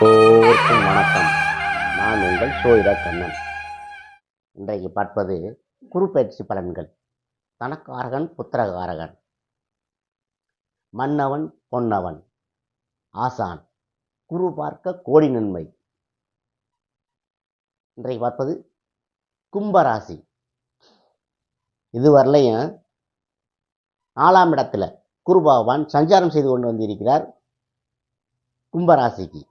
எல்லோருக்கும் வணக்கம். நான் உங்கள் சோயிர கண்ணன். இன்றைக்கு பார்ப்பது குருப்பெயர்ச்சி பலன்கள். தனக்காரகன் புத்திரகாரகன். மன்னவன் பொன்னவன். ஆசான். குரு பார்க்க கோடி நன்மை. இன்றைக்கு பார்ப்பது கும்பராசி. இதுவரையிலையும் நாலாம் இடத்துல குரு பகவான் சஞ்சாரம் செய்து கொண்டு வந்திருக்கிறார் கும்பராசிக்கு.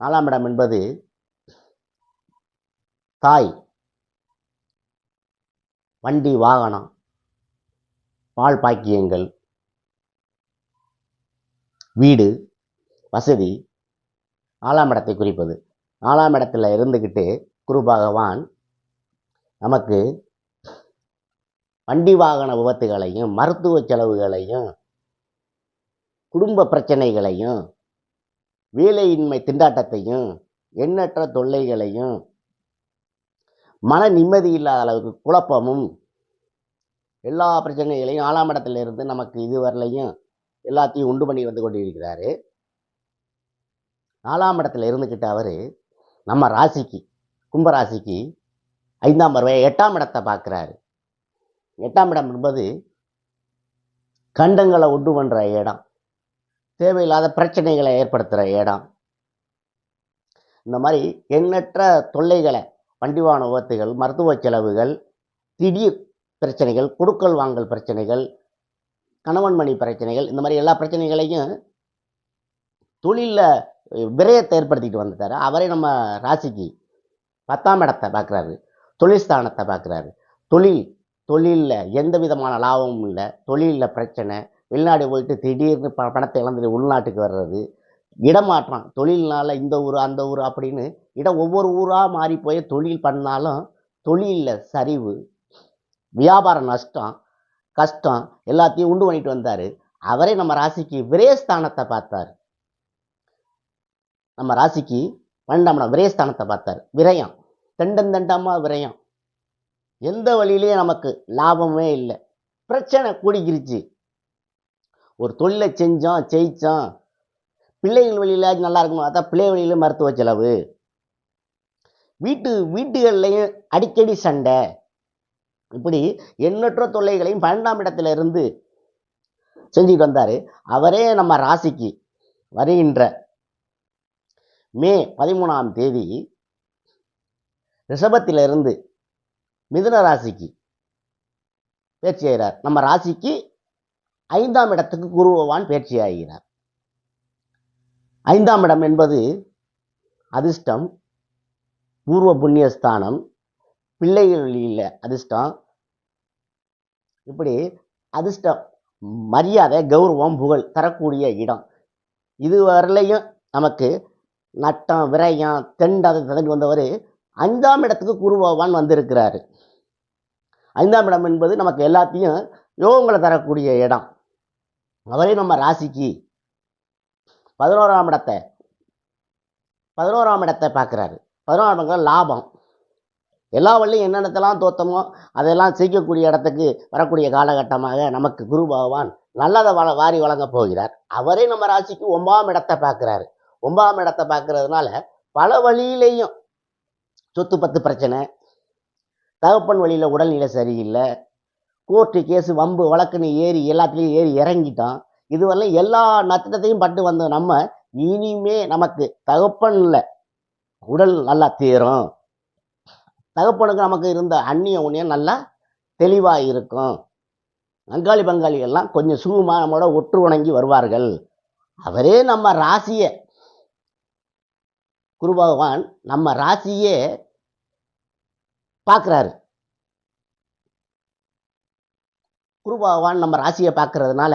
நாலாம் இடம் என்பது தாய் வண்டி வாகனம் பால் பாக்கியங்கள் வீடு வசதி. நாலாம் இடத்தை குறிப்பது. நாலாம் இடத்துல இருந்துக்கிட்டு குரு பகவான் நமக்கு வண்டி வாகன விபத்துகளையும் மருத்துவ செலவுகளையும் குடும்ப பிரச்சனைகளையும் வேலையின்மை திண்டாட்டத்தையும் எண்ணற்ற தொல்லைகளையும் மன நிம்மதி இல்லாத அளவுக்கு குழப்பமும் எல்லா பிரச்சனைகளையும் ஆறாம் இடத்துல இருந்து நமக்கு இதுவரையிலையும் எல்லாத்தையும் உண்டு பண்ணி வந்து கொண்டிருக்கிறாரு. நாலாம் இடத்துல இருந்துக்கிட்ட அவர் நம்ம ராசிக்கு கும்பராசிக்கு ஐந்தாம் பருவ எட்டாம் இடத்தை பார்க்குறாரு. எட்டாம் இடம் என்பது கண்டங்களை உண்டு பண்ணுற இடம். தேவையில்லாத பிரச்சனைகளை ஏற்படுத்துகிற இடம். இந்த மாதிரி எண்ணற்ற தொல்லைகளை வண்டி வாகன விபத்துகள் மருத்துவ செலவுகள் திடீர் பிரச்சனைகள் கொடுக்கல் வாங்கல் பிரச்சனைகள் கணவன் மணி பிரச்சனைகள் இந்த மாதிரி எல்லா பிரச்சனைகளையும் தொழிலில் விரயத்தை ஏற்படுத்திட்டு வந்துட்டார். அவரே நம்ம ராசிக்கு பத்தாம் இடத்தை பார்க்குறாரு. தொழில் ஸ்தானத்தை பார்க்குறாரு. தொழில் தொழிலில் எந்த விதமான லாபமும் இல்லை. தொழிலில் பிரச்சனை வெளிநாடு போயிட்டு திடீர்னு ப பணத்தை இழந்துட்டு உள்நாட்டுக்கு வர்றது இடமாற்றம் தொழில்னால இந்த ஊர் அந்த ஊர் அப்படின்னு இடம் ஒவ்வொரு ஊராக மாறி போய் தொழில் பண்ணாலும் தொழிலில் சரிவு வியாபார நஷ்டம் கஷ்டம் எல்லாத்தையும் உண்டு பண்ணிட்டு வந்தார். அவரே நம்ம ராசிக்கு விரேஸ்தானத்தை பார்த்தார். நம்ம ராசிக்கு பன்னெண்டாம் இடம் விரயஸ்தானத்தை பார்த்தார். விரயம் தண்டந்தண்டமாக விரயம். எந்த வழியிலையும் நமக்கு லாபமே இல்லை. பிரச்சனை கூடிக்கிருச்சு. ஒரு தொழிலை செஞ்சோம் ஜெயிச்சோம் பிள்ளைகள் வழியில் நல்லா இருக்குமா அதான் பிள்ளை வழியில் மருத்துவ செலவு. வீட்டு வீட்டுகள்லையும் அடிக்கடி சண்டை. இப்படி எண்ணற்ற தொல்லைகளையும் பன்னெண்டாம் இடத்துல இருந்து செஞ்சுட்டு வந்தார். அவரே நம்ம ராசிக்கு வருகின்ற மே பதிமூணாம் தேதி ரிஷபத்திலிருந்து மிதுன ராசிக்கு பேச்சு செய்கிறார். நம்ம ராசிக்கு ஐந்தாம் இடத்துக்கு குரு பகவான் பேச்சு ஐந்தாம் இடம் என்பது அதிர்ஷ்டம் பூர்வ புண்ணியஸ்தானம் பிள்ளைகளில் அதிர்ஷ்டம். இப்படி அதிர்ஷ்டம் மரியாதை கௌரவம் புகழ் தரக்கூடிய இடம். இதுவரையிலையும் நமக்கு நட்டம் விரயம் தெண்டாத ததங்கி வந்தவர் ஐந்தாம் இடத்துக்கு குரு பகவான் வந்திருக்கிறாரு. ஐந்தாம் இடம் என்பது நமக்கு எல்லாத்தையும் யோகங்களை தரக்கூடிய இடம். அவரே நம்ம ராசிக்கு. பதினோராம் இடத்தை பதினோராம் இடத்தை பார்க்குறாரு. பதினோராம் இடம் லாபம். எல்லா வழியும் என்னென்னத்தெல்லாம் தோத்தமோ அதெல்லாம் செய்யக்கூடிய இடத்துக்கு வரக்கூடிய காலகட்டமாக நமக்கு குரு பகவான் நல்லதை வள வாரி வழங்க போகிறார். அவரே நம்ம ராசிக்கு ஒன்பதாம் இடத்தை பார்க்குறாரு. ஒன்பதாம் இடத்தை பார்க்கறதுனால பல வழியிலையும் சொத்து பத்து பிரச்சனை தகப்பன் வழியில் உடல்நிலை சரியில்லை கோர்ட்டு கேஸு வம்பு வழக்குன்னு ஏறி எல்லாத்துலேயும் ஏறி இறங்கிட்டோம். இதுவரையும் எல்லா நட்சத்திரத்தையும் பட்டு வந்த நம்ம இனிமே நமக்கு தகப்பனில் உடல் நல்லா தீரும். தகப்பனுக்கு நமக்கு இருந்த அந்நிய உண்ணியம் நல்லா தெளிவாக இருக்கும். பங்காளி பங்காளிகள்லாம் கொஞ்சம் சுகமாக நம்மளோட ஒற்று உணங்கி வருவார்கள். அவரே நம்ம ராசியை. குரு பகவான் நம்ம ராசியே பார்க்குறாரு. குரு பகவான் நம்ம ராசியை பார்க்கறதுனால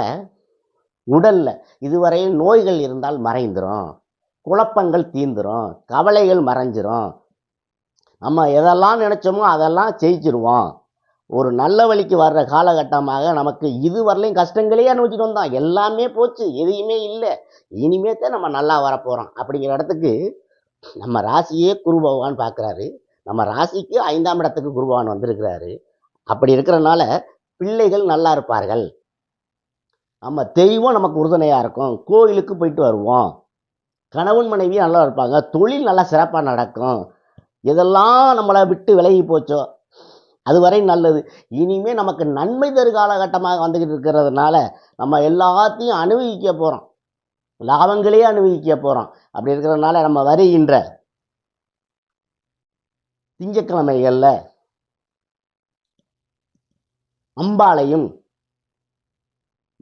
உடலில் இதுவரையும் நோய்கள் இருந்தால் மறைந்துடும் குழப்பங்கள் தீந்துடும் கவலைகள் மறைஞ்சிரும். நம்ம எதெல்லாம் நினச்சோமோ அதெல்லாம் ஜெயிச்சிருவோம். ஒரு நல்ல வழிக்கு வர்ற காலகட்டமாக நமக்கு இதுவரையிலும் கஷ்டங்களே அனுபவிச்சுட்டு வந்தோம். எல்லாமே போச்சு. எதையுமே இல்லை. இனிமே தான் நம்ம நல்லா வரப்போகிறோம் அப்படிங்கிற இடத்துக்கு நம்ம ராசியே குரு பகவான் பார்க்குறாரு. நம்ம ராசிக்கு ஐந்தாம் இடத்துக்கு குரு பகவான் வந்திருக்கிறாரு. அப்படி இருக்கிறனால பிள்ளைகள் நல்லா இருப்பார்கள். நம்ம தெய்வம் நமக்கு உறுதுணையாக இருக்கும். கோயிலுக்கு போயிட்டு வருவோம். கணவன் மனைவி நல்லா இருப்பாங்க. தொழில் நல்லா சிறப்பாக நடக்கும். இதெல்லாம் நம்மளை விட்டு விலகி போச்சோ அதுவரை நல்லது. இனிமே நமக்கு நன்மை தரு காலகட்டமாக வந்துக்கிட்டு இருக்கிறதுனால நம்ம எல்லாத்தையும் அனுபவிக்க போகிறோம் லாபங்களே அனுபவிக்க போகிறோம் அப்படி இருக்கிறதுனால நம்ம வருகின்ற திங்கக்கிழமைகளில் அம்பாளையும்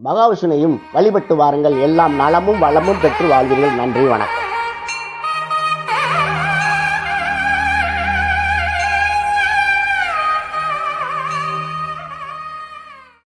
மகாவிஷ்ணுவையும் வழிபட்டு வாருங்கள். எல்லாம் நலமும் வளமும் பெற்று வாழ்வீர்கள். நன்றி வணக்கம்.